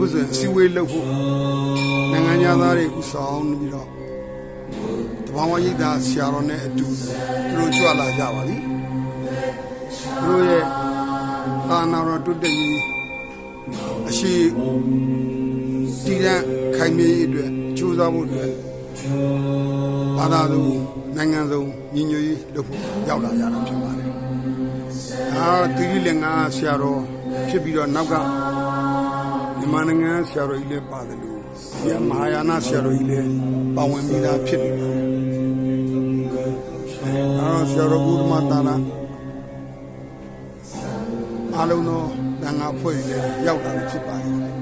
အခုဆိုရင်အစည်းအဝေးလုပ်ဖို့နိုင်ငံသားတွေဥဆောင်ပြီးတော့တဘာဝရိပ်သာဆရာတော်နဲ့အတူသူတို့ကြွလာကြပါလိသူတို့ရဲ့သာနာတော်တုတ်တည်ရေးအရှိတည်ရန်ခိုင်မြဲရေးအတွက်ကြိုးစားဖို့အတွက်ဘာသာသူနိုင်ငံစုံညီညွတ်ရေးလုပ်ဖို့ရောက်လာကြတာဖြစ်ပါတယ်။ဒါတိရိလင်္ကာဆရာတော်ဖြစ်ပြီးတော့နောက်က မြန်မာနိုင်ငံဆရာတော်ကြီးလည်းပါတယ်လို့ဒီမဟာယာနဆရာတော်ကြီးလည်းပါဝင်ပြီးသားဖြစ်နေပါတယ်။အဲတော့ဆရာတော်ဘုဒ္ဓမတာနာအားလုံးသောတန်ခါဖွဲ့ရည်ရောက်လာပြီဖြစ်ပါတယ်။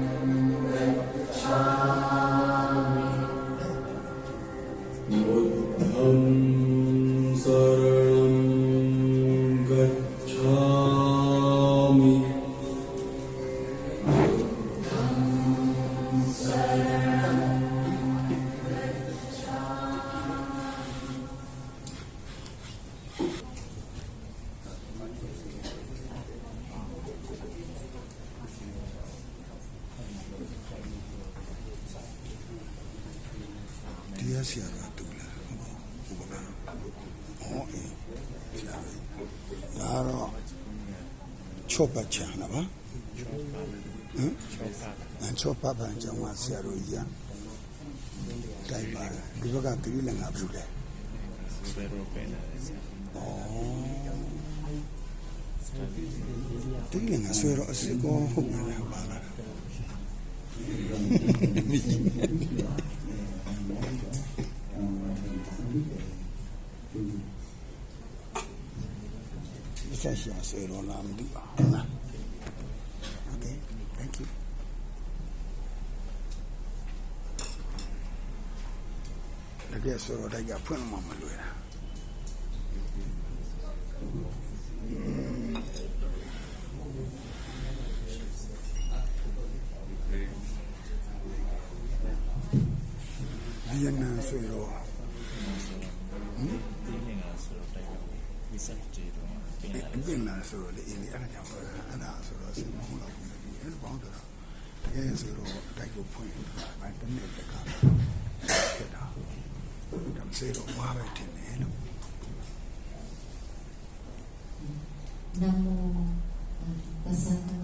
ဆရာကတူလားဟုတ်ပါဘူး။ဟောအေးဆရာ။ဒါတော့ချော့ပတ်ချာလားပါ။ဟမ်ချော့ပတ်ပန်ကျောင်းကဆရာတို့ကြီးကတိုင်းပါဒီဘက်ကတိရိလင်္ကာဘူးလေ။ဆွဲတော့ပဲလား။ဩတိရိလင်္ကာဆွဲတော့အစစ်ကောဟုတ်တယ်လားပါလား။ ဆက်ရှာဆွေတော့လာမသိပါဘူးနော် Okay thank you တကယ်ဆိုတော့တိုက်ကဖွင့်မှမလွယ်တာအရင်ကဆိုတော့ လာဆိုတော့လေအင်းအဲ့ဒါကြောင့်ပြောတာအဲ့ဒါဆိုတော့စိတ်မဟုတ်တော့ဘူးအဲ့လိုပေါင်းတော့တကယ်ဆိုတော့တိုက်ကိုဖွင့်တာဗိုင်းတစ်နှစ်တခါဖြစ်တာဒါစေတော့ဝါပဲတင်တယ်လို့ Nam mô Tassa Bhagavato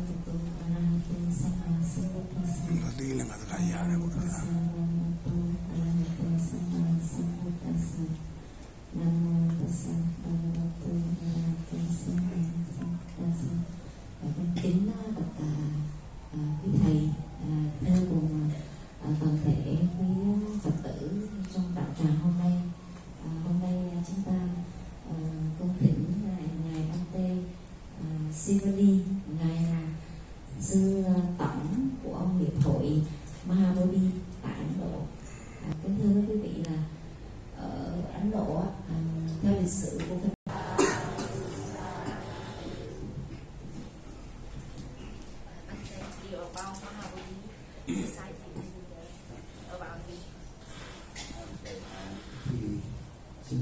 xin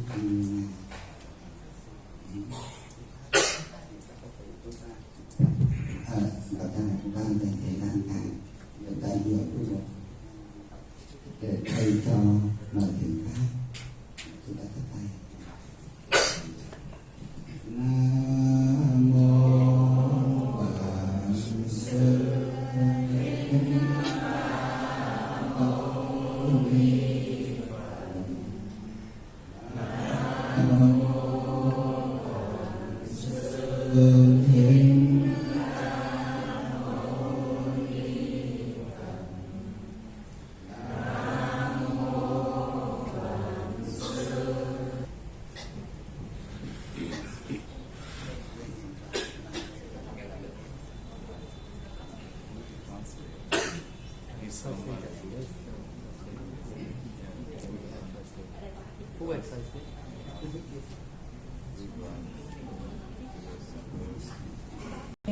thành và ta đang dành thời gian này để ta hiểu được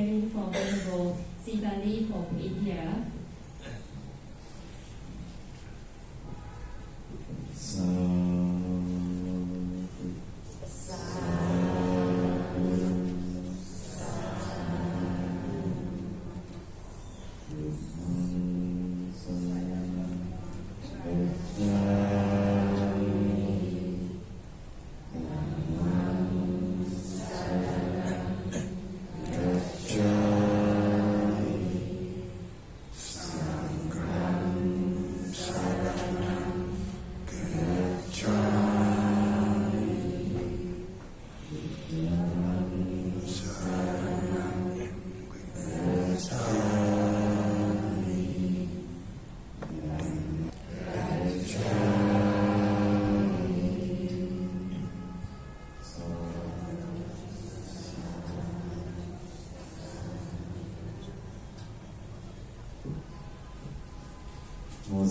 Kevin from Sivali from India,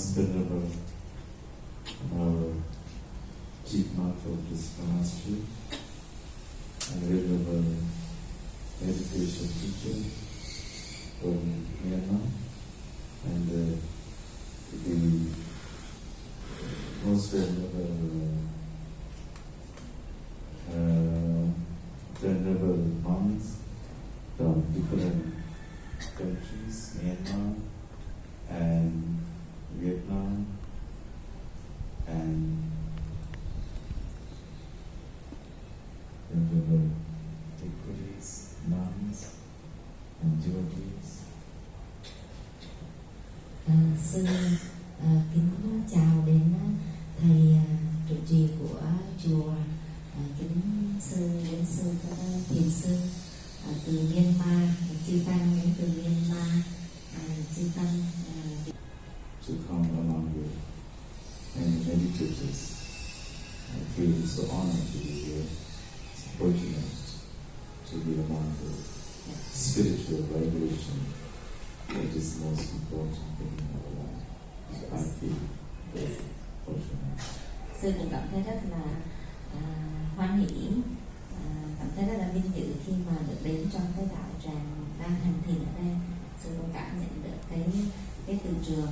most venerable our chief master of this monastery and venerable education teacher from Myanmar and uh, the most venerable uh, venerable monks from different countries, Myanmar and Vietnam and venerable equities, nuns and devotees. À, xin à, kính chào đến à, thầy à, trụ trì của chùa à, kính sư đến sư các thiền sư à, từ Myanmar chư tăng đến từ Myanmar à, chư tăng à, to come along with and meditators. I feel so honored to be here, so fortunate to be among the spiritual vibration that is most important thing in our life. So I feel. Sư cũng cảm thấy rất là à, hoan hỷ à, cảm thấy rất là vinh dự khi mà được đến trong cái đạo tràng đang hành thiền ở đây. Sư cũng cảm nhận được cái cái từ trường.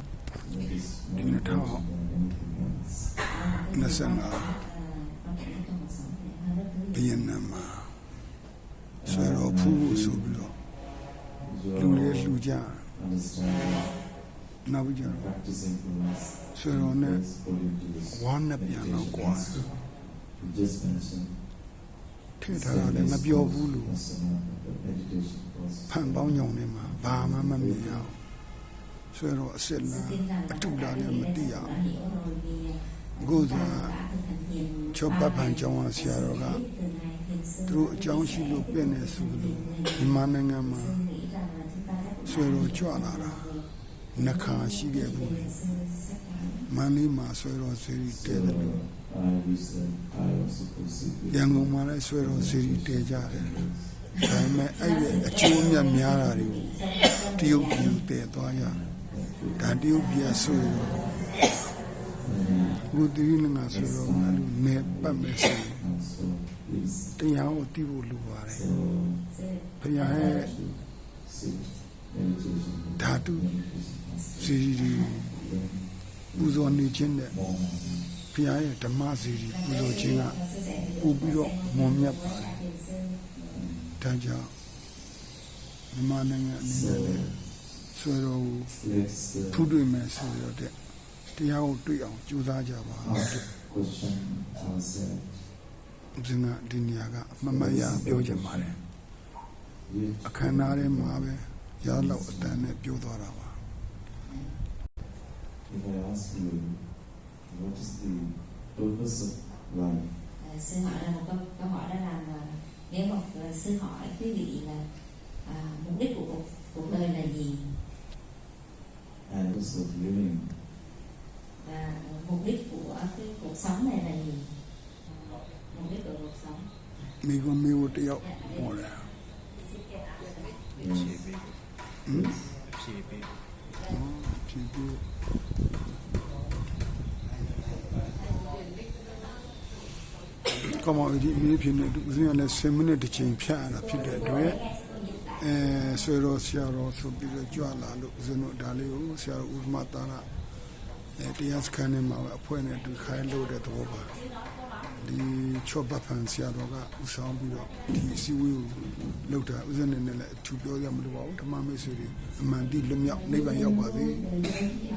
À, cái Nó sẽ là- trọng, à, quan trọng nhất trong cuộc sống này hơn bất နမ်မှာဆွဲတော်ဖူးဖို့ဆိုပြီးတော့ You လူ are လေး all လှူကြ understanding, နောက်ပြီးကြတော့ practicing for us. ဆွဲတော်နဲ့ according to this ဝမ်းနဲ့ပြန်တော့ကွာ You just mentioned ထည့်ထားတာလည်းမပြောဘူးလို့ Vipassana, the meditation process. ဖန်ပေါင်းညောင်ထဲမှာဘာမှမမြင်ရအောင်ဆွဲတော်အစ်စ် sư လား tin rằng အ là တူ tất လား cả လည်း những မ gì သိရ đây အောင် đã hiểu rồi vì အခု chúng သာ ta đã thực hành thiền ချော ba ပတ်ဖန် ngày. ကျောင်းအောင်ဆရာတော်က Từ ngày thiền sư သူတို့အကြောင်းရှိလို့ပြည့်နေဆိုလို့မြန်မာနိုင်ငံမှာ sư nghĩ rằng là chúng ta đã cũng ဆွဲတော်ကြွလာတာ နှခါရှိခဲ့ဘူး thiền sư sắp đến မန္တလေးမှာဆွဲတော်စေရီ So တဲတယ်လို့ I wish that I also could see ရန်ကုန်မှာလည်းဆွဲတော်စေရီတဲကြတယ်ဒါပေမဲ့အဲ့ဒီအကျိုးအမြတ်များတာတွေကိုတရုတ်ပြည်ကိုတည်သွားရတယ်ဒါတရုတ်ပြည်ကဆွဲတော်ဘုဒ္ဓရင်ငါဆွဲတော်ကလူနေပတ်မယ်ဆိုရင် So please, တရားကိုသိဖို့လိုပါတယ် so ဘုရားရဲ့ sit, meditation, ဓာတု meditation, စီရီတွေပူဇော်နေခြင်းနဲ့ more ဘုရားရဲ့ဓမ္မစီရီပူဇော်ခြင်းကပို့ပြီးတော့မွန်မြတ်ပါတယ်ဒါကြောင့်မြန်မာနိုင်ငံအနေနဲ့လည်းဆွဲတော်ကို let's uh, ထူးတွေ့မယ်ဆိုရတဲ့တရားကိုတွေ့အောင်ကြိုးစားကြပါလို့ ask question ourselves. ဦးဇင်းကဒီနေရာကအမှတ်မရပြောချင်ပါတယ် Yet, အခမ်းအနားထဲမှာပဲရလောက်အတန်နဲ့ပြောသွားတာပါ If I ask you, what is the purpose of life? À, sư hỏi là một câu, câu hỏi đó là à, nếu mà à, sư hỏi quý vị là à, mục đích của cuộc, cuộc đời là gì? And purpose living. Và mục đích của cái cuộc sống này là gì? Mục đích của cuộc sống. Mình có miêu tiêu yếu bỏ ra. Yes. Mm. ဖြည့်ပြီးဖြည့်ပြီးကမောင်ဒီမိဖြစ်နေသူဦးဇင်းကလည်း10မိနစ်တစ်ချိန်ဖြတ်ရတာဖြစ်တဲ့အတွက်အဲဆွေတော်ဆရာတော်ဆိုပြီးတော့ကြွလာလို့ဦးဇင်းတို့ဒါလေးကိုဆရာတော်ဦးမတာရအဲတရားစခန်းထဲမှာပဲအဖွဲ့နဲ့တူခိုင်းလို့တဲ့သဘောပါ ဒီချော့ပတ်ဖန်ဆရာတော်ကဦးဆောင်ပြီးတော့ဒီအစည်းအဝေးကိုလုပ်တာဦးဇင်းနဲ့လည်းအထူးပြောရမလို့ပါဘူးဓမ္မမိတ်ဆွေတွေအမှန်တိလွတ်မြောက်နိဗ္ဗာန်ရောက်ပါစေ Người dân